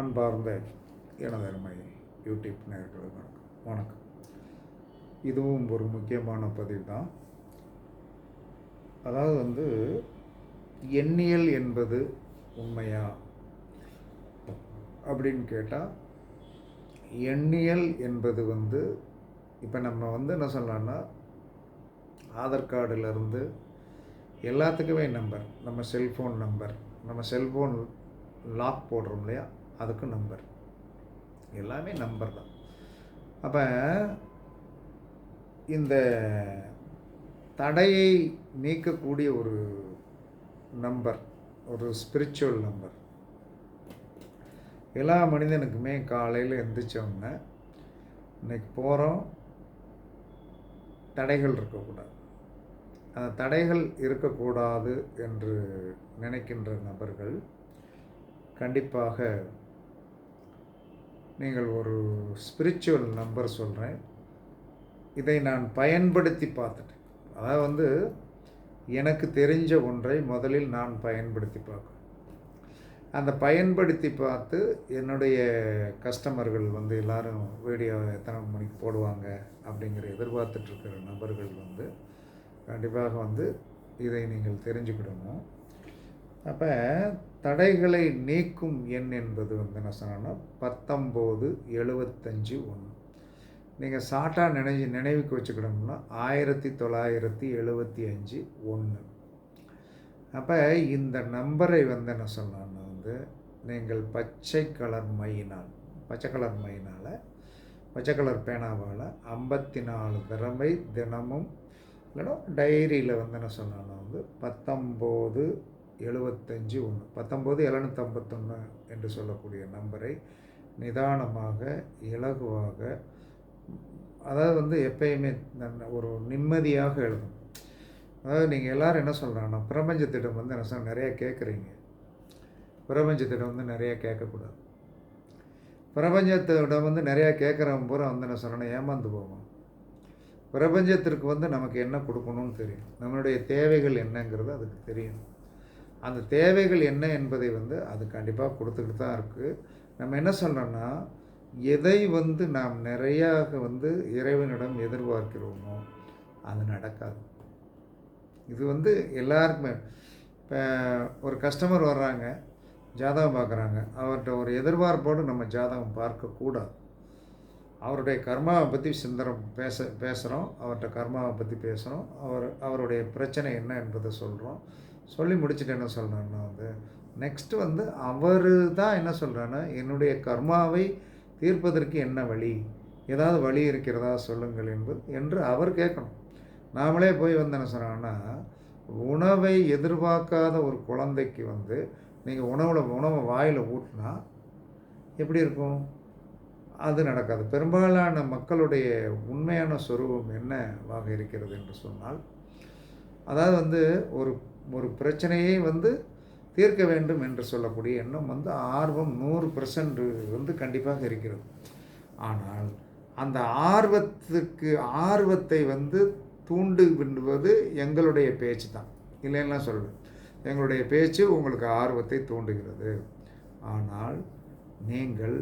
அன்பார்ந்த எனதருமை யூடியூப் நேயர்களுக்கு வணக்கம். வணக்கம். இதுவும் ஒரு முக்கியமான பதிவு தான் அதாவது வந்து எண்ணியல் என்பது உண்மையா? அப்படின்னு கேட்டால் எண்ணியல் என்பது வந்து இப்போ நம்ம வந்து என்ன சொல்லலாம்னா ஆதார் கார்டுலேருந்து எல்லாத்துக்குமே நம்பர் நம்ம செல்ஃபோன் நம்பர் நம்ம செல்ஃபோன் லாக் போடுறோம் இல்லையா? அதுக்கும் நம்பர். எல்லாமே நம்பர் தான். அப்போ இந்த தடையை நீக்கக்கூடிய ஒரு நம்பர் ஒரு ஸ்பிரிச்சுவல் நம்பர். எல்லா மனிதனுக்குமே காலையில் எந்திரிச்சோன்னே இன்னைக்கு போகிறோம் தடைகள் இருக்கக்கூடாது. அந்த தடைகள் இருக்கக்கூடாது என்று நினைக்கின்ற நபர்கள் கண்டிப்பாக நீங்கள் ஒரு ஸ்பிரிச்சுவல் நம்பர் சொல்கிறேன் இதை நான் பயன்படுத்தி பார்த்துட்டேன். அதாவது வந்து எனக்கு தெரிஞ்ச ஒன்றை முதலில் நான் பயன்படுத்தி பார்க்குறேன் அந்த பயன்படுத்தி பார்த்து என்னுடைய கஸ்டமர்கள் வந்து எல்லோரும் வீடியோ எத்தனை மணிக்கு போடுவாங்க அப்படிங்கிற எதிர்பார்த்துட்ருக்கிற நபர்கள் வந்து கண்டிப்பாக வந்து இதை நீங்கள் தெரிஞ்சுக்கிடணும். அப்போ தடைகளை நீக்கும் எண் என்பது வந்து என்ன சொன்னோன்னா பத்தொம்போது எழுபத்தஞ்சு ஒன்று. நீங்கள் சாட்டாக நினைஞ்சு நினைவுக்கு வச்சுக்கணும்னா ஆயிரத்தி தொள்ளாயிரத்தி எழுபத்தி அஞ்சு ஒன்று. அப்போ இந்த நம்பரை வந்து என்ன சொன்னான்னா வந்து நீங்கள் பச்சை கலர் மையினால் பச்சை கலர் மையினால் பச்சை கலர் பேனாவால் ஐம்பத்தி நாலு தடவை தினமும் இல்லைனா டைரியில் வந்து என்ன சொன்னான்னா வந்து பத்தொம்போது எழுபத்தஞ்சு ஒன்று. பத்தொம்போது எழுநூற்றம்பத்தொன்று என்று சொல்லக்கூடிய நம்பரை நிதானமாக இலகுவாக அதாவது வந்து எப்பயுமே நன்- ஒரு நிம்மதியாக எழுதணும். அதாவது நீங்கள் எல்லோரும் என்ன சொல்கிறாங்கன்னா பிரபஞ்சத்திடம் வந்து என்ன சொல்ல நிறையா கேட்குறீங்க. பிரபஞ்சத்திடம் வந்து நிறையா கேட்கக்கூடாது. பிரபஞ்சத்திடம் வந்து நிறையா கேட்குறவன் பூரா வந்து என்ன சொல்லணும் ஏமாந்து போவோம் பிரபஞ்சத்திற்கு வந்து நமக்கு என்ன கொடுக்கணும்னு தெரியும். நம்மளுடைய தேவைகள் என்னங்கிறது அதுக்கு தெரியும். அந்த தேவைகள் என்ன என்பதை வந்து அது கண்டிப்பாக கொடுத்துக்கிட்டு தான் இருக்குது நம்ம என்ன சொல்கிறோன்னா எதை வந்து நாம் நிறையாக வந்து இறைவனிடம் எதிர்பார்க்கிறோமோ அது நடக்காது. இது வந்து எல்லாருக்குமே இப்போ ஒரு கஸ்டமர் வர்றாங்க ஜாதகம் பார்க்குறாங்க அவர்கிட்ட ஒரு எதிர்பார்ப்போடு நம்ம ஜாதகம் பார்க்கக்கூடாது. அவருடைய கர்மாவை பற்றி சிந்தனம் பேச பேசுகிறோம் அவர்கிட்ட கர்மாவை பற்றி பேசுகிறோம் அவர் அவருடைய பிரச்சனை என்ன என்பதை சொல்கிறோம் சொல்லி முடிச்சுட்டு என்ன சொல்கிறேன்னா வந்து நெக்ஸ்ட்டு வந்து அவர் தான் என்ன சொல்கிறான்னா என்னுடைய கர்மாவை தீர்ப்பதற்கு என்ன வழி? ஏதாவது வழி இருக்கிறதா சொல்லுங்கள் என்பது என்று அவர் கேட்கணும். நாமளே போய் வந்து என்ன சொன்னாங்கன்னா உணவை எதிர்பார்க்காத ஒரு குழந்தைக்கு வந்து நீங்கள் உணவில் உணவை வாயில் ஊட்டினா எப்படி இருக்கும்? அது நடக்காது. பெரும்பாலான மக்களுடைய உண்மையான சொரூபம் என்னவாக இருக்கிறது என்று சொன்னால் அதாவது வந்து ஒரு ஒரு பிரச்சனையை வந்து தீர்க்க வேண்டும் என்று சொல்லக்கூடிய எண்ணம் வந்து ஆர்வம் நூறு பர்சன்ட் வந்து கண்டிப்பாக இருக்கிறது. ஆனால் அந்த ஆர்வத்துக்கு ஆர்வத்தை வந்து தூண்டு விடுவது எங்களுடைய பேச்சு தான். இல்லைன்னா சொல்லுவேன் எங்களுடைய பேச்சு உங்களுக்கு ஆர்வத்தை தூண்டுகிறது. ஆனால் நீங்கள்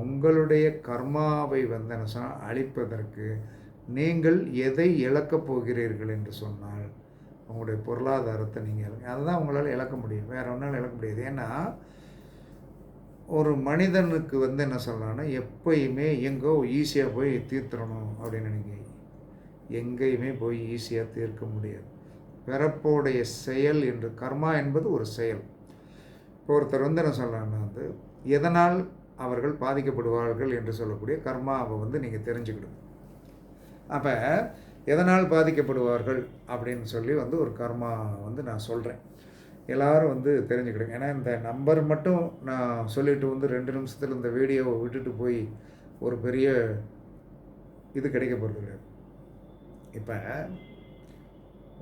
உங்களுடைய கர்மாவை வந்து என்ன சொன்னால் அழிப்பதற்கு நீங்கள் எதை இழக்கப் போகிறீர்கள் என்று சொன்னால் உங்களுடைய பொருளாதாரத்தை நீங்கள் இழக்க அதுதான் உங்களால் இழக்க முடியும். வேறு ஒன்றால் இழக்க முடியாது. ஏன்னா ஒரு மனிதனுக்கு வந்து என்ன சொல்லலாம்னா எப்பயுமே எங்கோ ஈஸியாக போய் தீர்த்துடணும் அப்படின்னு நினைக்க எங்கேயுமே போய் ஈஸியாக தீர்க்க முடியாது. பிறப்போடைய செயல் என்று கர்மா என்பது ஒரு செயல். இப்போ ஒருத்தர் வந்து என்ன சொல்லலாம்னா வந்து எதனால் அவர்கள் பாதிக்கப்படுவார்கள் என்று சொல்லக்கூடிய கர்மாவை வந்து நீங்கள் தெரிஞ்சுக்கிடணும் அப்போ எதனால் பாதிக்கப்படுவார்கள் அப்படின்னு சொல்லி வந்து ஒரு கர்மா வந்து நான் சொல்கிறேன் எல்லாரும் வந்து தெரிஞ்சுக்கிடுங்க. ஏன்னா இந்த நம்பர் மட்டும் நான் சொல்லிட்டு வந்து ரெண்டு நிமிஷத்தில் இந்த வீடியோவை விட்டுட்டு போய் ஒரு பெரிய இது கிடைக்க போகிறது கிடையாது. இப்போ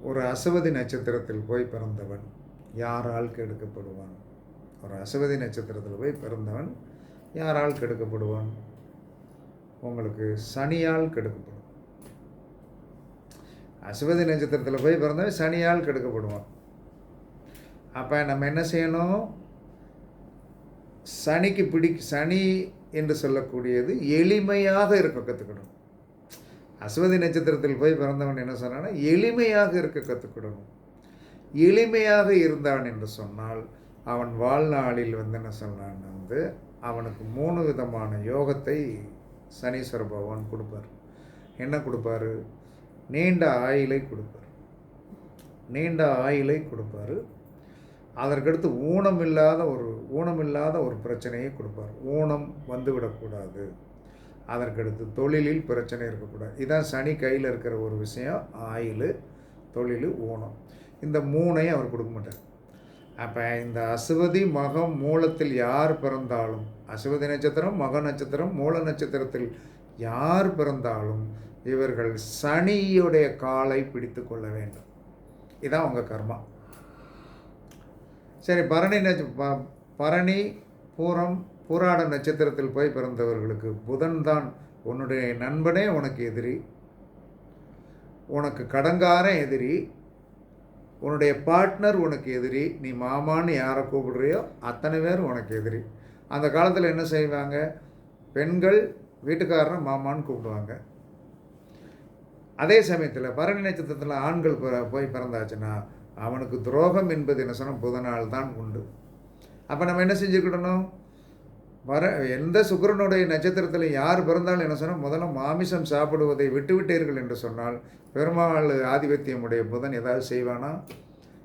ஒரு அசுவதி நட்சத்திரத்தில் போய் பிறந்தவன் யாரால் கெடுக்கப்படுவான் ஒரு அசுவதி நட்சத்திரத்தில் போய் பிறந்தவன் யாரால் கெடுக்கப்படுவான் உங்களுக்கு சனியால் கெடுக்கப்படும் அசுவதி நட்சத்திரத்தில் போய் பிறந்தவன் சனியால் கெடுக்கப்படுவான். அப்போ நம்ம என்ன செய்யணும்? சனிக்கு பிடி சனி என்று சொல்லக்கூடியது எளிமையாக இருக்க கற்றுக்கணும் அஸ்வதி நட்சத்திரத்தில் போய் பிறந்தவன் என்ன சொன்னான்னா எளிமையாக இருக்க கற்றுக்கிடணும் எளிமையாக இருந்தான் என்று சொன்னால் அவன் வாழ்நாளில் வந்து என்ன சொன்னான் வந்து அவனுக்கு மூணு விதமான யோகத்தை சனீஸ்வர பகவான் கொடுப்பார். என்ன கொடுப்பாரு? நீண்ட ஆயிலை கொடுப்பார். நீண்ட ஆயிலை கொடுப்பார். அதற்கடுத்து ஊனமில்லாத ஒரு ஊனமில்லாத ஒரு பிரச்சனையை கொடுப்பார். ஊனம் வந்துவிடக்கூடாது. அதற்கடுத்து தொழிலில் பிரச்சனை இருக்கக்கூடாது. இதான் சனி கையில் இருக்கிற ஒரு விஷயம் ஆயில் தொழில் ஊனம். இந்த மூணையும் அவர் கொடுக்க மாட்டார். அப்போ இந்த அசுவதி மகம் மூலத்தில் யார் பிறந்தாலும் அசுவதி நட்சத்திரம் மக நட்சத்திரம் மூல நட்சத்திரத்தில் யார் பிறந்தாலும் இவர்கள் சனியுடைய காலை பிடித்து கொள்ள வேண்டும். இதான் உங்கள் கர்மா. சரி பரணி நட்ச ப- பரணி பூரம் பூராட நட்சத்திரத்தில் போய் பிறந்தவர்களுக்கு புதன் தான் உன்னுடைய நண்பனே உனக்கு எதிரி. உனக்கு கடங்காரன் எதிரி. உன்னுடைய பார்ட்னர் உனக்கு எதிரி. நீ மாமான்னு யாரை கூப்பிடுறியோ அத்தனை பேர் உனக்கு எதிரி. அந்த காலத்தில் என்ன செய்வாங்க? பெண்கள் வீட்டுக்காரரை மாமான்னு கூப்பிடுவாங்க. அதே சமயத்தில் பரணி நட்சத்திரத்தில் ஆண்கள் பிற- போய் பிறந்தாச்சுன்னா அவனுக்கு துரோகம் என்பது என்ன சொன்னால் புதனால் தான் உண்டு. அப்போ நம்ம என்ன செஞ்சுக்கிடணும் வர எந்த சுக்கிரனுடைய நட்சத்திரத்தில் யார் பிறந்தாலும் என்ன சொன்னால் முதல்ல மாமிசம் சாப்பிடுவதை விட்டுவிட்டீர்கள் என்று சொன்னால் பெருமாள் ஆதிபத்தியமுடைய புதன் ஏதாவது செய்வானா?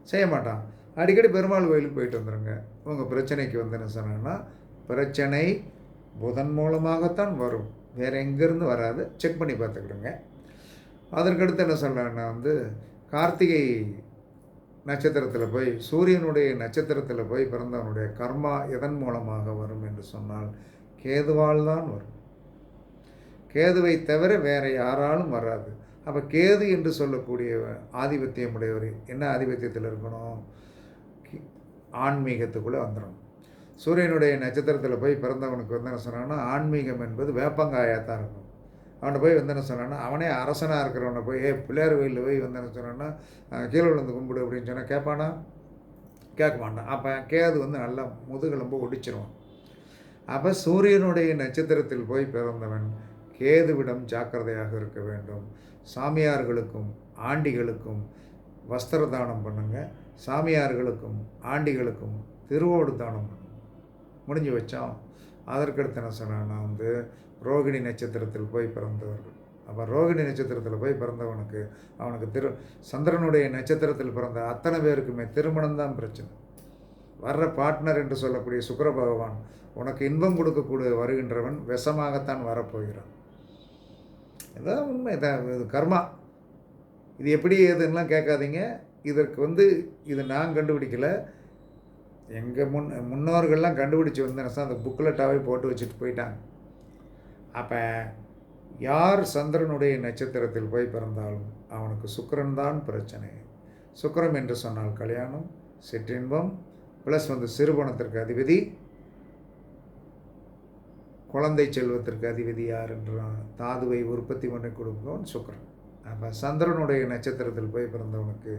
செய்ய மாட்டான். அடிக்கடி பெருமாள் கோயிலுக்கு போயிட்டு வந்துடுங்க உங்கள் பிரச்சனைக்கு வந்து என்ன சொன்னாங்கன்னா பிரச்சனை புதன் மூலமாகத்தான் வரும். வேறு எங்கேருந்து வராது. செக் பண்ணி பார்த்துக்கிடுங்க. அதற்கடுத்து என்ன சொல்கிறேன்னா வந்து கார்த்திகை நட்சத்திரத்தில் போய் சூரியனுடைய நட்சத்திரத்தில் போய் பிறந்தவனுடைய கர்மா எதன் மூலமாக வரும் என்று சொன்னால் கேதுவால் தான் வரும். கேதுவை தவிர வேறு யாராலும் வராது. அப்போ கேது என்று சொல்லக்கூடிய ஆதிபத்தியம் உடையவர் என்ன ஆதிபத்தியத்தில் இருக்கணும்? கி- ஆன்மீகத்துக்குள்ளே வந்துடும் சூரியனுடைய நட்சத்திரத்தில் போய் பிறந்தவனுக்கு வந்து என்ன சொன்னாங்கன்னா ஆன்மீகம் என்பது வேப்பங்காயாக தான் இருக்கும். அவனை போய் வந்து என்ன சொன்னான்னா அவனே அரசனாக இருக்கிறவனை போய் ஏ பிள்ளையார் கோயிலில் போய் வந்து என்ன சொன்னான்னா கீழே விழுந்து கும்பிடு அப்படின்னு சொன்னால் கேட்பானா கேட்க மாட்டான். அப்போ கேது வந்து நல்லா முதுகெலும்பு ஒடிச்சிருவான். அப்போ சூரியனுடைய நட்சத்திரத்தில் போய் பிறந்தவன் கேதுவிடம் ஜாக்கிரதையாக இருக்க வேண்டும். சாமியார்களுக்கும் ஆண்டிகளுக்கும் வஸ்திர தானம் பண்ணுங்க. சாமியார்களுக்கும் ஆண்டிகளுக்கும் திருவோடு தானம் பண்ணுங்க. முடிஞ்சு வச்சோம் அதற்கடுத்து என்ன சொன்னான்னா வந்து ரோகிணி நட்சத்திரத்தில் போய் பிறந்தவர்கள். அப்போ ரோகிணி நட்சத்திரத்தில் போய் பிறந்தவனுக்கு அவனுக்கு திரு சந்திரனுடைய நட்சத்திரத்தில் பிறந்த அத்தனை பேருக்குமே திருமணம் தான் பிரச்சனை. வர்ற பார்ட்னர் என்று சொல்லக்கூடிய சுக்கர பகவான் உனக்கு இன்பம் கொடுக்கக்கூடிய வருகின்றவன் விஷமாகத்தான் வரப்போகிறான். இதான் உண்மை இதான் இது கர்மா. இது எப்படி ஏதுன்னெலாம் கேட்காதீங்க. இதற்கு வந்து இது நான் கண்டுபிடிக்கல. எங்கள் முன் முன்னோர்கள்லாம் கண்டுபிடிச்சி வந்து அந்த புக்லெட்டாகவே போட்டு வச்சுட்டு போயிட்டாங்க. அப்போ யார் சந்திரனுடைய நட்சத்திரத்தில் போய் பிறந்தாலும் அவனுக்கு சுக்கரன் தான் பிரச்சனை. சுக்கிரம் என்று சொன்னால் கல்யாணம் சிற்றின்பம் ப்ளஸ் வந்து சிறுபணத்திற்கு அதிபதி குழந்தை செல்வத்திற்கு அதிபதி யார் என்றால் தாதுவை உற்பத்தி பண்ணி கொடுப்பவன் சுக்கரன். அப்போ சந்திரனுடைய நட்சத்திரத்தில் போய் பிறந்தவனுக்கு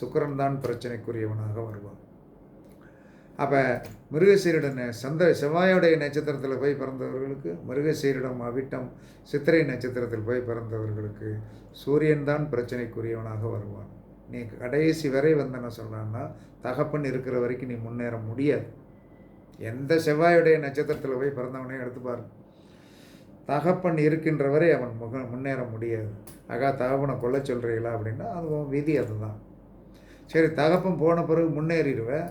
சுக்கரன் தான் பிரச்சனைக்குரியவனாக வருவான். அப்போ மிருகசீரிடன் சந்த செவ்வாயோடைய நட்சத்திரத்தில் போய் பிறந்தவர்களுக்கு மிருகசீரிடம் அவிட்டம் சித்திரை நட்சத்திரத்தில் போய் பிறந்தவர்களுக்கு சூரியன் தான் பிரச்சனைக்குரியவனாக வருவான். நீ கடைசி வரை வந்து என்ன சொல்கிறான்னா தகப்பன் இருக்கிற வரைக்கும் நீ முன்னேற முடியாது. எந்த செவ்வாயுடைய நட்சத்திரத்தில் போய் பிறந்தவனே எடுத்து பாரு. தகப்பன் இருக்கின்ற வரை அவன் முக முன்னேற முடியாது. ஆகா தகப்பனை கொல்ல சொல்கிறீங்களா அப்படின்னா அதுவும் விதி அதுதான். சரி தகப்பன் போன பிறகு முன்னேறிடுவேன்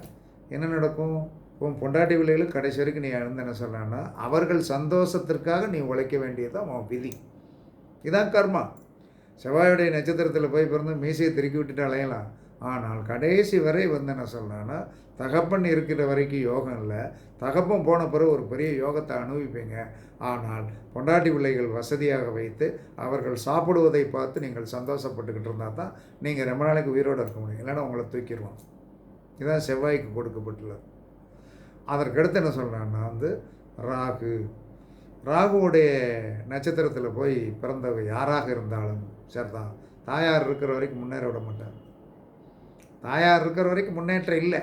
என்ன நடக்கும்? உன் பொண்டாட்டி பிள்ளைகளுக்கு கடைசி வரைக்கும் நீ இழந்து என்ன சொல்கிறான்னா அவர்கள் சந்தோஷத்திற்காக நீ உழைக்க வேண்டியதுதான் உன் விதி. இதான் கர்மா. செவ்வாயுடைய நட்சத்திரத்தில் போய் பிறந்து மீசையை திருக்கி விட்டுட்டு அலையலாம். ஆனால் கடைசி வரை வந்து என்ன சொல்கிறான்னா தகப்பன் இருக்கிற வரைக்கும் யோகம் இல்லை. தகப்பன் போன பிறகு ஒரு பெரிய யோகத்தை அனுபவிப்பீங்க. ஆனால் பொண்டாட்டி பிள்ளைகள் வசதியாக வைத்து அவர்கள் சாப்பிடுவதை பார்த்து நீங்கள் சந்தோஷப்பட்டுக்கிட்டு இருந்தால் தான் நீங்கள் ரொம்ப நாளைக்கு உயிரோடு இருக்க முடியும். இல்லைன்னா உங்களை தூக்கிடுவான். இதுதான் செவ்வாய்க்கு கொடுக்கப்பட்டுள்ளது. அதற்கடுத்து என்ன சொல்கிறான்னா வந்து ராகு. ராகுவுடைய நட்சத்திரத்தில் போய் பிறந்தவங்க யாராக இருந்தாலும் சரிதான் தாயார் இருக்கிற வரைக்கும் முன்னேற விட மாட்டார். தாயார் இருக்கிற வரைக்கும் முன்னேற்றம் இல்லை.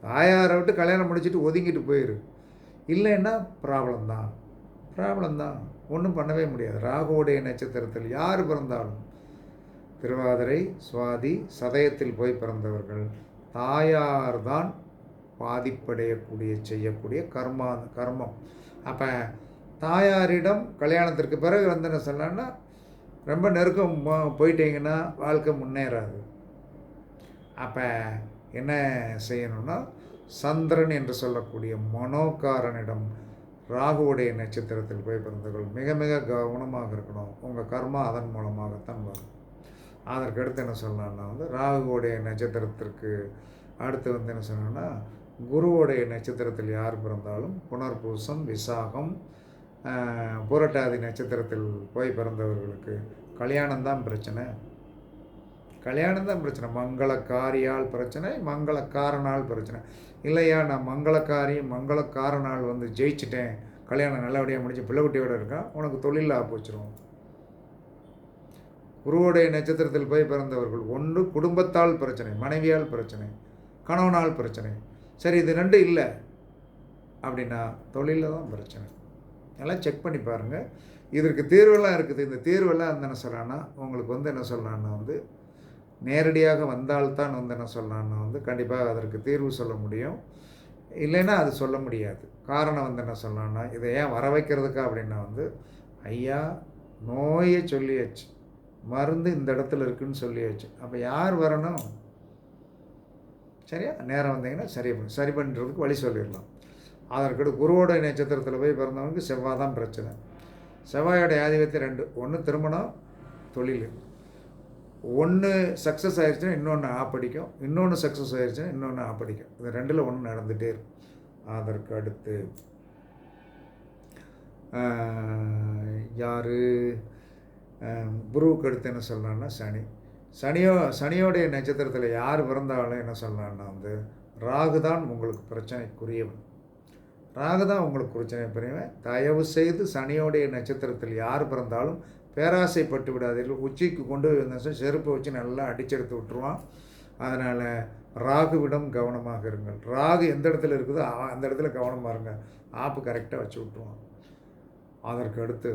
தாயாரை விட்டு கல்யாணம் முடிச்சுட்டு ஒதுங்கிட்டு போயிரு. இல்லைன்னா ப்ராப்ளம் தான். ப்ராப்ளம் தான். ஒன்றும் பண்ணவே முடியாது. ராகுவுடைய நட்சத்திரத்தில் யார் பிறந்தாலும் திருவாதிரை சுவாதி சதயத்தில் போய் பிறந்தவர்கள் தாயார் தான் பாதிப்படையக்கூடிய செய்யக்கூடிய கர்மா கர்மம். அப்போ தாயாரிடம் கல்யாணத்திற்கு பிறகு வந்து என்ன சொல்லலாம்னா ரொம்ப நெருக்கம் போயிட்டீங்கன்னா வாழ்க்கை முன்னேறாது. அப்போ என்ன செய்யணும்னா சந்திரன் என்று சொல்லக்கூடிய மனோகாரனிடம் ராகுவுடைய நட்சத்திரத்தில் போய் பிறந்தவர்கள் மிக மிக கவனமாக இருக்கணும். உங்கள் கர்மா அதன் மூலமாகத்தான் வரும். அதற்கு அடுத்து என்ன சொல்லலாம்னா வந்து ராகுவுடைய நட்சத்திரத்திற்கு அடுத்து வந்து என்ன சொல்லணும்னா குருவுடைய நட்சத்திரத்தில் யார் பிறந்தாலும் புனர்பூசம் விசாகம் புரட்டாதி நட்சத்திரத்தில் போய் பிறந்தவர்களுக்கு கல்யாணம் தான் பிரச்சனை. கல்யாணம் தான் பிரச்சனை. மங்களக்காரியால் பிரச்சனை மங்களக்காரனால் பிரச்சனை. இல்லையா நான் மங்களக்காரி மங்களக்காரனால் வந்து ஜெயிச்சிட்டேன் கல்யாணம் நல்லபடியாக முடிஞ்சு பிள்ளைக்குட்டியோடு இருக்கான் உனக்கு தொழில் ஆப்பு குருவுடைய நட்சத்திரத்தில் போய் பிறந்தவர்கள். ஒன்று குடும்பத்தால் பிரச்சனை மனைவியால் பிரச்சனை கணவனால் பிரச்சனை. சரி இது ரெண்டும் இல்லை அப்படின்னா தொழிலில் தான் பிரச்சனை. எல்லாம் செக் பண்ணி பாருங்கள் இதற்கு தீர்வெல்லாம் இருக்குது. இந்த தீர்வெல்லாம் வந்து என்ன சொல்கிறான்னா உங்களுக்கு வந்து என்ன சொல்லலான்னா வந்து நேரடியாக வந்தால்தான் வந்து என்ன சொல்லலான்னா வந்து கண்டிப்பாக அதற்கு தீர்வு சொல்ல முடியும். இல்லைன்னா அது சொல்ல முடியாது. காரணம் வந்து என்ன சொல்லலான்னா இதை ஏன் வர வைக்கிறதுக்கா அப்படின்னா வந்து ஐயா நோயை சொல்லியாச்சு. மருந்து இந்த இடத்துல இருக்குன்னு சொல்லியாச்சு. அப்போ யார் வரணும்? சரியா? நேரம் வந்தீங்கன்னா சரி பண்ணு சரி பண்ணுறதுக்கு வழி சொல்லிடலாம். அதற்கடு குருவோட நட்சத்திரத்தில் போய் பிறந்தவனுக்கு செவ்வாய் தான் பிரச்சனை. செவ்வாயோட ஆதிபத்தியம் ரெண்டு. ஒன்று திருமணம் தொழில். ஒன்று சக்ஸஸ் ஆயிடுச்சுன்னா இன்னொன்று ஆப்படிக்கும் இன்னொன்று சக்ஸஸ் ஆயிடுச்சுன்னா இன்னொன்று ஆப்படிக்கும் இது ரெண்டில் ஒன்று நடந்துகிட்டே இருக்கும். அதற்கு அடுத்து யார்? குருவுக்கு அடுத்து என்ன சொல்லலான்னா சனி. சனியோ சனியோடைய நட்சத்திரத்தில் யார் பிறந்தாலும் என்ன சொல்லலான்னா வந்து ராகு தான் உங்களுக்கு பிரச்சனைக்குரியவன். ராகு தான் உங்களுக்கு பிரச்சனை புரியவன். தயவு செய்து சனியோடைய நட்சத்திரத்தில் யார் பிறந்தாலும் பேராசைப்பட்டு விடாதீர்கள். உச்சிக்கு கொண்டு போய் வந்த செருப்பை வச்சு நல்லா அடிச்செடுத்து விட்டுருவான். அதனால் ராகுவிடம் கவனமாக இருங்கள். ராகு எந்த இடத்துல இருக்குதோ அந்த இடத்துல கவனமாக இருங்க. ஆப்பு கரெக்டாக வச்சு விட்ருவான் அதற்கு அடுத்து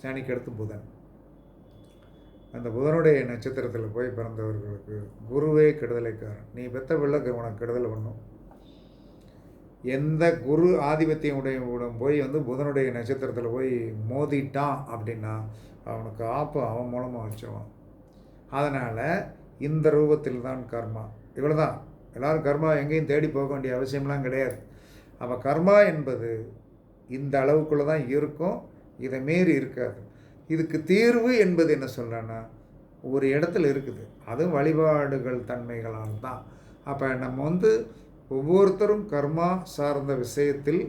சனிக்கு அடுத்து புதன். அந்த புதனுடைய நட்சத்திரத்தில் போய் பிறந்தவர்களுக்கு குருவே கெடுதலைக்காரன். நீ பெத்த பிள்ளை உனக்கு கெடுதல் பண்ணும். எந்த குரு ஆதிபத்தியமுடைய உடையவுடன் போய் வந்து புதனுடைய நட்சத்திரத்தில் போய் மோதிட்டான் அப்படின்னா அவனுக்கு ஆப்பு அவன் மூலமாக வச்சிருவான். அதனால் இந்த ரூபத்தில் தான் கர்மா. இவ்வளோ தான் எல்லோரும் கர்மா எங்கேயும் தேடி போக வேண்டிய அவசியம்லாம் கிடையாது. அப்போ கர்மா என்பது இந்த அளவுக்குள்ளே தான் இருக்கும். இதை மீறி இருக்காது. இதுக்கு தீர்வு என்பது என்ன சொல்கிறேன்னா ஒரு இடத்துல இருக்குது. அதுவும் வழிபாடுகள் தன்மைகளால் தான். அப்போ நம்ம வந்து ஒவ்வொருத்தரும் கர்மா சார்ந்த விஷயத்தில்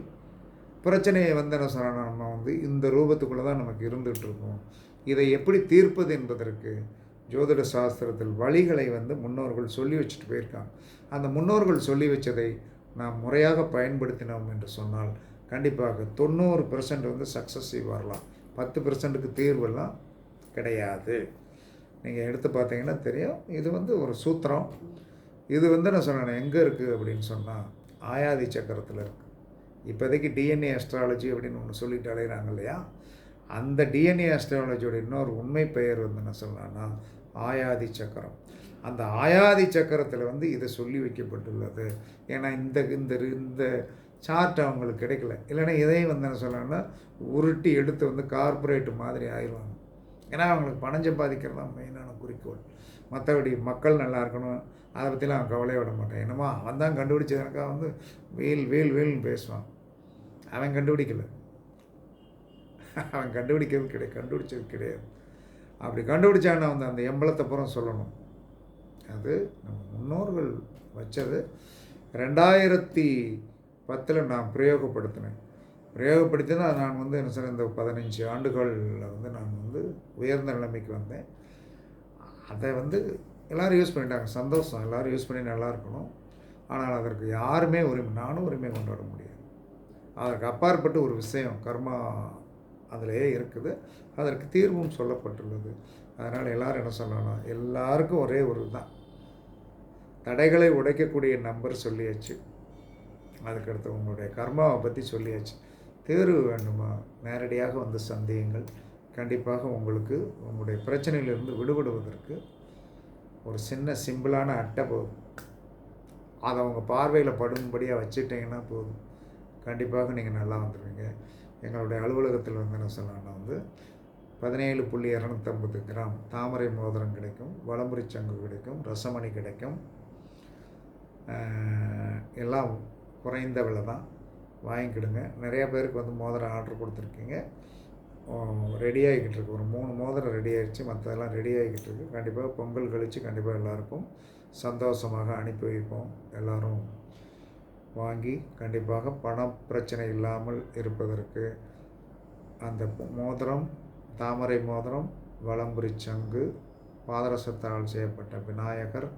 பிரச்சனையை வந்து என்ன சொல்கிறோன்னா நம்ம வந்து இந்த ரூபத்துக்குள்ளே தான் நமக்கு இருந்துகிட்ருக்கோம் இதை எப்படி தீர்ப்பது என்பதற்கு ஜோதிட சாஸ்திரத்தில் வழிகளை வந்து முன்னோர்கள் சொல்லி வச்சுட்டு போயிருக்காங்க. அந்த முன்னோர்கள் சொல்லி வச்சதை நாம் முறையாக பயன்படுத்தினோம் என்று சொன்னால் கண்டிப்பாக தொண்ணூறு பெர்சன்ட் வந்து சக்ஸஸிவ் வரலாம். பத்து பெர்சன்ட்டுக்கு தீர்வெல்லாம் கிடையாது. நீங்கள் எடுத்து பார்த்தீங்கன்னா தெரியும். இது வந்து ஒரு சூத்திரம். இது வந்து நான் சொன்னேன் எங்கே இருக்குது அப்படின்னு சொன்னால் ஆயாதி சக்கரத்தில் இருக்குது இப்போதைக்கு டிஎன்ஏ அஸ்ட்ராலஜி அப்படின்னு ஒன்று சொல்லிட்டு அலைகிறாங்க இல்லையா? அந்த டிஎன்ஏ அஸ்ட்ராலஜியோட இன்னொரு உண்மை பெயர் வந்து என்ன சொல்லலாம்னா ஆயாதி சக்கரம். அந்த ஆயாதி சக்கரத்தில் வந்து இது சொல்லி வைக்கப்பட்டுள்ளது. ஏன்னா இந்த இந்த இந்த சார்ட் அவங்களுக்கு கிடைக்கல. இல்லைன்னா இதையும் வந்து என்ன சொல்லணும்னா உருட்டி எடுத்து வந்து கார்பரேட் மாதிரி ஆயிடுவாங்க. ஏன்னா அவங்களுக்கு பணம் சம்பாதிக்கிறது தான் மெயினான குறிக்கோள். மற்றபடி மக்கள் நல்லா இருக்கணும். அதை பற்றிலாம் அவன் கவலையை விட மாட்டேன். என்னமோ அவன் தான் கண்டுபிடிச்சதுனாக்கா வந்து வெயில் வேல் வீல்னு பேசுவான். அவன் கண்டுபிடிக்கல. அவன் கண்டுபிடிக்கிறது கிடையாது. கண்டுபிடிச்சது கிடையாது. அப்படி கண்டுபிடிச்சான்னா வந்து அந்த எம்பளத்தை புறம் சொல்லணும். அது நம்ம முன்னோர்கள் வச்சது ரெண்டாயிரத்தி பத்தில் நான் பிரயோகப்படுத்தினேன். பிரயோகப்படுத்தினா நான் வந்து என்ன சார் இந்த பதினஞ்சு ஆண்டுகளில் வந்து நான் வந்து உயர்ந்த நிலைமைக்கு வந்தேன். அதை வந்து எல்லோரும் யூஸ் பண்ணிட்டாங்க. சந்தோஷம். எல்லோரும் யூஸ் பண்ணி நல்லா இருக்கணும். ஆனால் அதற்கு யாருமே உரிமை நானும் உரிமை கொண்டு வர முடியாது. அதற்கு அப்பாற்பட்டு ஒரு விஷயம் கர்மா அதிலேயே இருக்குது. அதற்கு தீர்வும் சொல்லப்பட்டுள்ளது. அதனால் எல்லோரும் என்ன சொல்லணும்னா எல்லாருக்கும் ஒரே ஒரு தான் தடைகளை உடைக்கக்கூடிய நம்பர் சொல்லியாச்சு. அதுக்கடுத்து உங்களுடைய கர்மாவை பற்றி சொல்லியாச்சு. தேர்வு வேண்டுமா? நேரடியாக வந்து சந்தேகங்கள். கண்டிப்பாக உங்களுக்கு உங்களுடைய பிரச்சனையிலிருந்து விடுபடுவதற்கு ஒரு சின்ன சிம்பிளான அட்டை போதும். அதை அவங்க பார்வையில் படும்படியாக வச்சுட்டிங்கன்னா போதும். கண்டிப்பாக நீங்கள் நல்லா வந்துடுவீங்க எங்களுடைய அலுவலகத்தில் வந்து என்ன சொல்லலாம்னா வந்து பதினேழு புள்ளி இரநூத்தம்பது கிராம் தாமரை மோதிரம் கிடைக்கும் வளமுறை சங்கு கிடைக்கும் ரசமணி கிடைக்கும். எல்லாம் குறைந்த விலை தான். வாங்கிக்கிடுங்க. நிறையா பேருக்கு வந்து மோதிரம் ஆர்டர் கொடுத்துருக்கீங்க. ரெடி ஆகிக்கிட்டு இருக்கு ஒரு மூணு மோதிரம் ரெடி ஆகிடுச்சு மற்றதெல்லாம் ரெடி ஆகிக்கிட்டு இருக்கு கண்டிப்பாக பொங்கல் கழித்து கண்டிப்பாக எல்லாருக்கும் சந்தோஷமாக அனுப்பி வைப்போம். எல்லோரும் வாங்கி கண்டிப்பாக பண பிரச்சனை இல்லாமல் இருப்பதற்கு அந்த மோதிரம் தாமரை மோதிரம் வலம்புரி சங்கு பாதரசத்தால் செய்யப்பட்ட விநாயகர்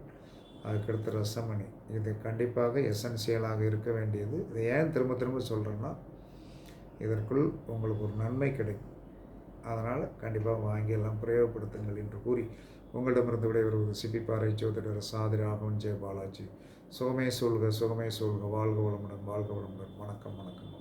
அதுக்கடுத்து ரசமணி. இது கண்டிப்பாக எசென்சியலாக இருக்க வேண்டியது. இதை ஏன் திரும்ப திரும்ப சொல்கிறேன்னா இதற்குள் உங்களுக்கு ஒரு நன்மை கிடைக்கும். அதனால் கண்டிப்பாக வாங்கி எல்லாம் பிரயோகப்படுத்துங்கள் என்று கூறி உங்களிடமிருந்து விடைபெறுவது சிப்பிப்பாறை ஜோதிடர் சாதி ராகவன் ஜெய பாலாஜி. சுகமே சொல்க சுகமே சொல்க வாழ்க வளமுடன் வாழ்க வளமுடன். வணக்கம் வணக்கம்.